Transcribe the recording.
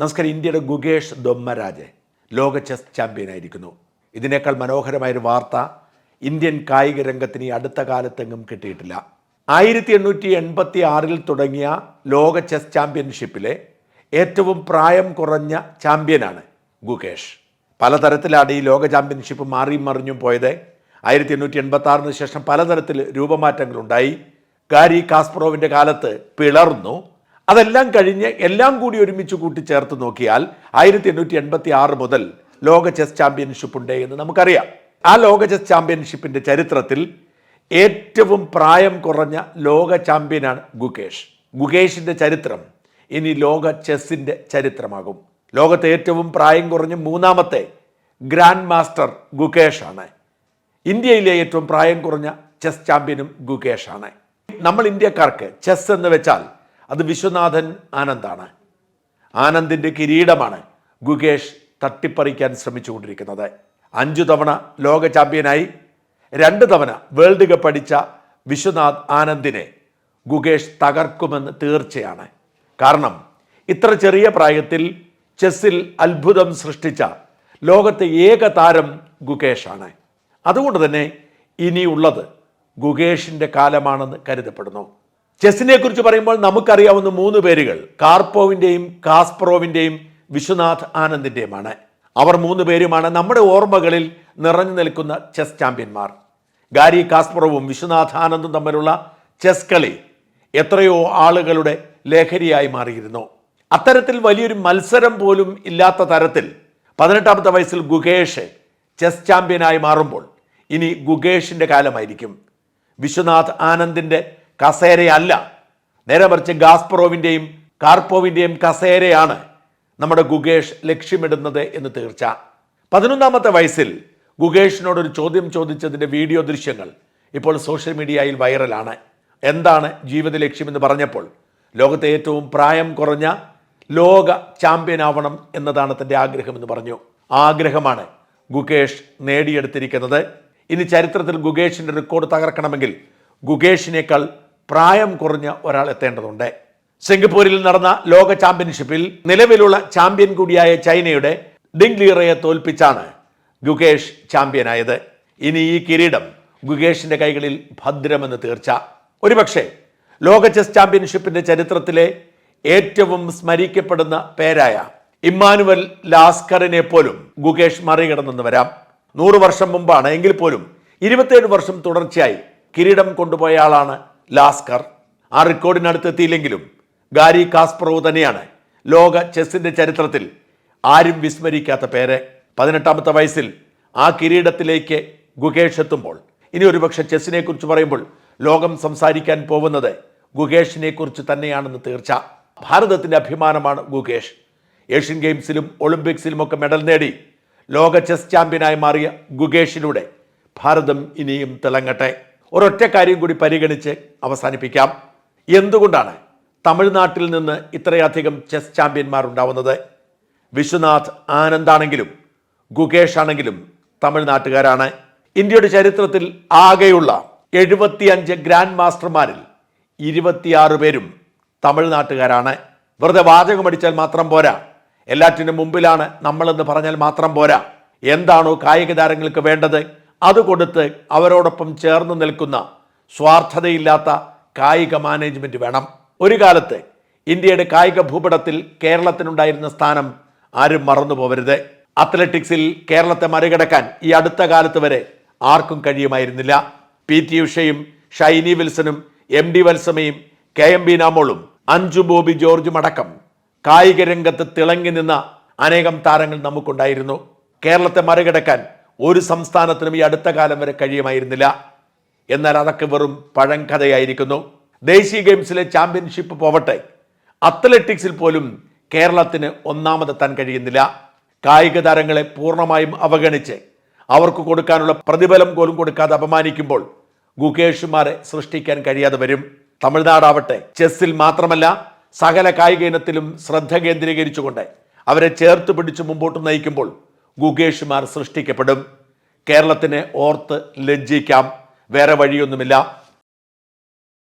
നമസ്കാരം ഇന്ത്യയുടെ ഗുകേഷ് ദൊമ്മരാജ്. ലോക ചെസ് ചാമ്പ്യനായിരിക്കുന്നു ഇതിനേക്കാൾ മനോഹരമായൊരു വാർത്ത ഇന്ത്യൻ കായിക രംഗത്തിന് ഈ അടുത്ത കാലത്തെങ്ങും കിട്ടിയിട്ടില്ല. ആയിരത്തി എണ്ണൂറ്റി എൺപത്തി ആറിൽ തുടങ്ങിയ ലോക ചെസ് ചാമ്പ്യൻഷിപ്പിലെ ഏറ്റവും പ്രായം കുറഞ്ഞ ചാമ്പ്യനാണ് ഗുകേഷ്. പലതരത്തിലാണ് ഈ ലോക ചാമ്പ്യൻഷിപ്പ് മാറിയും മറിഞ്ഞും പോയത്. ആയിരത്തി എണ്ണൂറ്റി എൺപത്തി ആറിന് ശേഷം പലതരത്തിൽ രൂപമാറ്റങ്ങളുണ്ടായി. ഗാരി കാസ്പ്രോവിന്റെ കാലത്ത് പിളർന്നു. അതെല്ലാം കഴിഞ്ഞ് എല്ലാം കൂടി ഒരുമിച്ച് കൂട്ടിച്ചേർത്ത് നോക്കിയാൽ ആയിരത്തി എണ്ണൂറ്റി എൺപത്തി ആറ് മുതൽ ലോക ചെസ് ചാമ്പ്യൻഷിപ്പ് ഉണ്ട് എന്ന് നമുക്കറിയാം. ആ ലോക ചെസ് ചാമ്പ്യൻഷിപ്പിന്റെ ചരിത്രത്തിൽ ഏറ്റവും പ്രായം കുറഞ്ഞ ലോക ചാമ്പ്യനാണ് ഗുകേഷ്. ഗുകേഷിന്റെ ചരിത്രം ഇനി ലോക ചെസ്സിന്റെ ചരിത്രമാകും. ലോകത്തെ ഏറ്റവും പ്രായം കുറഞ്ഞ മൂന്നാമത്തെ ഗ്രാൻഡ് മാസ്റ്റർ ഗുകേഷാണ്. ഇന്ത്യയിലെ ഏറ്റവും പ്രായം കുറഞ്ഞ ചെസ് ചാമ്പ്യനും ഗുകേഷാണ്. നമ്മൾ ഇന്ത്യക്കാർക്ക് ചെസ് എന്ന് വെച്ചാൽ അത് വിശ്വനാഥൻ ആനന്ദാണ്. ആനന്ദിന്റെ കിരീടമാണ് ഗുകേഷ് തട്ടിപ്പറിക്കാൻ ശ്രമിച്ചുകൊണ്ടിരിക്കുന്നത്. അഞ്ചു തവണ ലോക ചാമ്പ്യനായി രണ്ട് തവണ വേൾഡ് കപ്പ് അടിച്ച വിശ്വനാഥ് ആനന്ദിനെ ഗുകേഷ് തകർക്കുമെന്ന് തീർച്ചയാണ്. കാരണം ഇത്ര ചെറിയ പ്രായത്തിൽ ചെസ്സിൽ അത്ഭുതം സൃഷ്ടിച്ച ലോകത്തെ ഏക താരം ഗുകേഷാണ്. അതുകൊണ്ട് തന്നെ ഇനിയുള്ളത് ഗുകേഷിന്റെ കാലമാണെന്ന് കരുതപ്പെടുന്നു. ചെസ്സിനെ കുറിച്ച് പറയുമ്പോൾ നമുക്കറിയാവുന്ന മൂന്ന് പേരുകൾ കാർപ്പോവിന്റെയും കാസ്പ്രോവിന്റെയും വിശ്വനാഥ് ആനന്ദിന്റെയുമാണ്. അവർ മൂന്ന് പേരുമാണ് നമ്മുടെ ഓർമ്മകളിൽ നിറഞ്ഞു നിൽക്കുന്ന ചെസ് ചാമ്പ്യന്മാർ. ഗാരി കാസ്പറോവും വിശ്വനാഥ് ആനന്ദും തമ്മിലുള്ള ചെസ് കളി എത്രയോ ആളുകളുടെ ലഹരിയായി മാറിയിരുന്നു. അത്തരത്തിൽ വലിയൊരു മത്സരം പോലും ഇല്ലാത്ത തരത്തിൽ പതിനെട്ടാമത്തെ വയസ്സിൽ ഗുഗേഷ് ചെസ് ചാമ്പ്യനായി മാറുമ്പോൾ ഇനി ഗുകേഷിന്റെ കാലമായിരിക്കും. വിശ്വനാഥ് ആനന്ദിന്റെ കസേരയല്ല. നേരെ മറിച്ച് ഗാസ്പറോവിന്റെയും കാർപ്പോവിന്റെയും കസേരയാണ് നമ്മുടെ ഗുഗേഷ് ലക്ഷ്യമിടുന്നത് എന്ന് തീർച്ച. പതിനൊന്നാമത്തെ വയസ്സിൽ ഗുകേഷിനോടൊരു ചോദ്യം ചോദിച്ചതിന്റെ വീഡിയോ ദൃശ്യങ്ങൾ ഇപ്പോൾ സോഷ്യൽ മീഡിയയിൽ വൈറലാണ്. എന്താണ് ജീവിത ലക്ഷ്യമെന്ന് പറഞ്ഞപ്പോൾ ലോകത്തെ ഏറ്റവും പ്രായം കുറഞ്ഞ ലോക ചാമ്പ്യൻ ആവണം എന്നതാണ് തന്റെ ആഗ്രഹമെന്ന് പറഞ്ഞു. ആഗ്രഹമാണ് ഗുഗേഷ് നേടിയെടുത്തിരിക്കുന്നത്. ഇനി ചരിത്രത്തിൽ ഗുഗേഷിന്റെ റെക്കോർഡ് തകർക്കണമെങ്കിൽ ഗുകേഷിനേക്കാൾ പ്രായം കുറഞ്ഞ ഒരാൾ എത്തേണ്ടതുണ്ട്. സിംഗപ്പൂരിൽ നടന്ന ലോക ചാമ്പ്യൻഷിപ്പിൽ നിലവിലുള്ള ചാമ്പ്യൻ കൂടിയായ ചൈനയുടെ ഡിങ് ലീറയെ തോൽപ്പിച്ചാണ് ഗുകേഷ് ചാമ്പ്യനായത്. ഇനി ഈ കിരീടം ഗുകേഷിന്റെ കൈകളിൽ ഭദ്രമെന്ന് തീർച്ച. ഒരുപക്ഷെ ലോക ചെസ് ചാമ്പ്യൻഷിപ്പിന്റെ ചരിത്രത്തിലെ ഏറ്റവും സ്മരിക്കപ്പെടുന്ന പേരായ ഇമ്മാനുവൽ ലാസ്കറിനെ പോലും ഗുകേഷ് മറികടന്നെന്ന് വരാം. നൂറ് വർഷം മുമ്പാണ് എങ്കിൽ പോലും ഇരുപത്തിയേഴ് വർഷം തുടർച്ചയായി കിരീടം കൊണ്ടുപോയ ആളാണ് ലാസ്കർ ആ റെക്കോർഡിനടുത്തെത്തിയില്ലെങ്കിലും ഗാരി കാസ്പറോവ് തന്നെയാണ് ലോക ചെസ്സിന്റെ ചരിത്രത്തിൽ ആരും വിസ്മരിക്കാത്ത പേര്. പതിനെട്ടാമത്തെ വയസ്സിൽ ആ കിരീടത്തിലേക്ക് ഗുകേഷ് എത്തുമ്പോൾ ഇനി ഒരുപക്ഷെ ചെസ്സിനെ കുറിച്ച് പറയുമ്പോൾ ലോകം സംസാരിക്കാൻ പോകുന്നത് ഗുകേഷിനെ കുറിച്ച് തന്നെയാണെന്ന് തീർച്ച. ഭാരതത്തിന്റെ അഭിമാനമാണ് ഗുകേഷ്. ഏഷ്യൻ ഗെയിംസിലും ഒളിമ്പിക്സിലും ഒക്കെ മെഡൽ നേടി ലോക ചെസ് ചാമ്പ്യനായി മാറിയ ഗുകേഷിലൂടെ ഭാരതം ഇനിയും തിളങ്ങട്ടെ. ഒരൊറ്റ കാര്യം കൂടി പരിഗണിച്ച് അവസാനിപ്പിക്കാം. എന്തുകൊണ്ടാണ് തമിഴ്നാട്ടിൽ നിന്ന് ഇത്രയധികം ചെസ് ചാമ്പ്യന്മാർ ഉണ്ടാവുന്നത്? വിശ്വനാഥ് ആനന്ദാണെങ്കിലും ഗുകേഷ് ആണെങ്കിലും തമിഴ്നാട്ടുകാരാണ്. ഇന്ത്യയുടെ ചരിത്രത്തിൽ ആകെയുള്ള എഴുപത്തിയഞ്ച് ഗ്രാൻഡ് മാസ്റ്റർമാരിൽ ഇരുപത്തിയാറ് പേരും തമിഴ്നാട്ടുകാരാണ്. വെറുതെ വാചകമടിച്ചാൽ മാത്രം പോരാ. എല്ലാറ്റിനും മുമ്പിലാണ് നമ്മളെന്ന് പറഞ്ഞാൽ മാത്രം പോരാ. എന്താണോ കായിക താരങ്ങൾക്ക് വേണ്ടത്? അത് കൊടുത്ത് അവരോടൊപ്പം ചേർന്ന് നിൽക്കുന്ന സ്വാർത്ഥതയില്ലാത്ത കായിക മാനേജ്മെന്റ് വേണം. ഒരു കാലത്ത് ഇന്ത്യയുടെ കായിക ഭൂപടത്തിൽ കേരളത്തിനുണ്ടായിരുന്ന സ്ഥാനം ആരും മറന്നു പോവരുത്. അത്ലറ്റിക്സിൽ കേരളത്തെ മറികടക്കാൻ ഈ അടുത്ത കാലത്ത് വരെ ആർക്കും കഴിയുമായിരുന്നില്ല. പി. ടി. ഉഷയും ഷൈനി വിൽസനും എം. ഡി. വത്സമയും കെ. എം. ബി. നാമോളും അഞ്ജു ബോബി ജോർജും അടക്കം കായിക രംഗത്ത് തിളങ്ങി നിന്ന അനേകം താരങ്ങൾ നമുക്കുണ്ടായിരുന്നു. കേരളത്തെ മറികടക്കാൻ ഒരു സംസ്ഥാനത്തിനും ഈ അടുത്ത കാലം വരെ കഴിയുമായിരുന്നില്ല. എന്നാൽ അതൊക്കെ വെറും പഴങ്കഥയായിരിക്കുന്നു. ദേശീയ ഗെയിംസിലെ ചാമ്പ്യൻഷിപ്പ് പോവട്ടെ. അത്ലറ്റിക്സിൽ പോലും കേരളത്തിന് ഒന്നാമതെത്താൻ കഴിയുന്നില്ല. കായിക താരങ്ങളെ പൂർണമായും അവഗണിച്ച് അവർക്ക് കൊടുക്കാനുള്ള പ്രതിഫലം പോലും കൊടുക്കാതെ അപമാനിക്കുമ്പോൾ ഗുകേഷുമാരെ സൃഷ്ടിക്കാൻ കഴിയാതെ വരും. തമിഴ്നാടാവട്ടെ ചെസ്സിൽ മാത്രമല്ല സകല കായിക ഇനത്തിലും ശ്രദ്ധ കേന്ദ്രീകരിച്ചുകൊണ്ട് അവരെ ചേർത്ത് പിടിച്ച് മുമ്പോട്ട് നയിക്കുമ്പോൾ ഗുകേഷുമാർ സൃഷ്ടിക്കപ്പെടും. കേരളത്തിനെ ഓർത്ത് ലജ്ജിക്കാം. വേറെ വഴിയൊന്നുമില്ല.